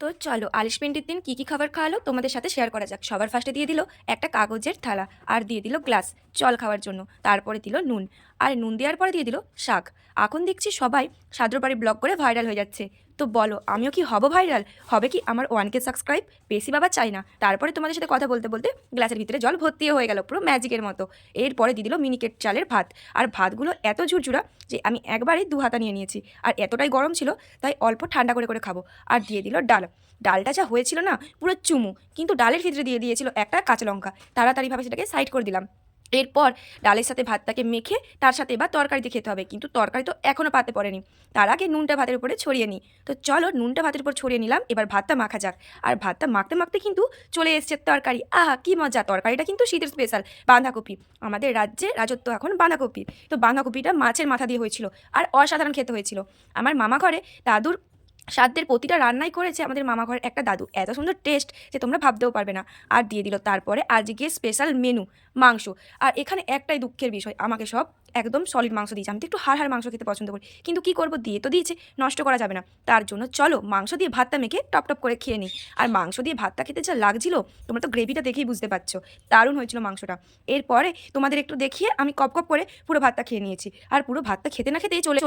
তো চলো আলিশ পিন্ডির দিন কী কী খাবার খাওয়ালো তোমাদের সাথে শেয়ার করা যাক। সবার ফার্স্টে দিয়ে দিল একটা কাগজের থালা আর দিয়ে দিল গ্লাস জল খাওয়ার জন্য। তারপরে দিল নুন। আর নুন দেওয়ার পরে দিয়ে দিল শাক। এখন দেখছি সবাই সাদ্রবাড়ি ব্লগ করে ভাইরাল হয়ে যাচ্ছে। তো বলো, আমিও কি হব ভাইরাল হবে কি আমার ওয়ানকে সাবস্ক্রাইব বেশি বাবা চাই না। তারপরে তোমাদের সাথে কথা বলতে বলতে গ্লাসের ভিতরে জল ভর্তিও হয়ে গেল পুরো ম্যাজিকের মতো। এরপরে দিয়ে দিল মিনিকেট চালের ভাত। আর ভাতগুলো এত ঝুরঝুরা যে আমি একবারেই দু হাতা নিয়ে নিয়েছি। আর এতটাই গরম ছিল, তাই অল্প ঠান্ডা করে করে খাব। আর দিয়ে দিল ডাল। ডালটা যা হয়েছিল না, পুরো চুমু। কিন্তু ডালের ভিতরে দিয়ে দিয়েছিল একটা কাঁচা লঙ্কা। তাড়াতাড়িভাবে সেটাকে সাইড করে দিলাম। এরপর ডালের সাথে ভাতটাকে মেখে তার সাথে এবার তরকারিতে খেতে হবে। কিন্তু তরকারি তো এখনও পাতে পড়েনি। তার আগে নুনটা ভাতের উপরে ছড়িয়ে নিই। তো চলো নুনটা ভাতের উপর ছড়িয়ে নিলাম, এবার ভাতটা মাখা যাক। আর ভাতটা মাখতে মাখতে কিন্তু চলে এসছে তরকারি। আহা, কি মজা! তরকারিটা কিন্তু শীতের স্পেশাল বাঁধাকপি। আমাদের রাজ্যে রাজত্ব এখন বাঁধাকপি। তো বাঁধাকপিটা মাছের মাথা দিয়ে হয়েছিল, আর অসাধারণ খেতে হয়েছিল। আমার মামা ঘরে দাদুর সাধ্যের প্রতিটা রান্নাই করেছে আমাদের মামা ঘরের একটা দাদু। এত সুন্দর টেস্ট যে তোমরা ভাবতেও পারবে না। আর দিয়ে দিল। তারপরে আজকে স্পেশাল মেনু মাংস। আর এখানে একটাই দুঃখের বিষয়, আমাকে সব একদম সলিড মাংস দিয়েছে। আমি তো একটু হাড় হাড় মাংস খেতে পছন্দ করি। কিন্তু কি করব? দিয়ে তো দিয়েছে, নষ্ট করা যাবে না। তার জন্য চলো মাংস দিয়ে ভাতটা মেখে টপ টপ করে খেয়ে নিই। আর মাংস দিয়ে ভাতটা খেতে যা লাগছিল, তোমরা তো গ্রেভিটা দেখেই বুঝতে পারছ। দারুণ হয়েছিল মাংসটা। এরপরে তোমাদের একটু দেখিয়ে আমি কপ কপ করে পুরো ভাতটা খেয়ে নিয়েছি। আর পুরো ভাতটা খেতে না খেতেই চলে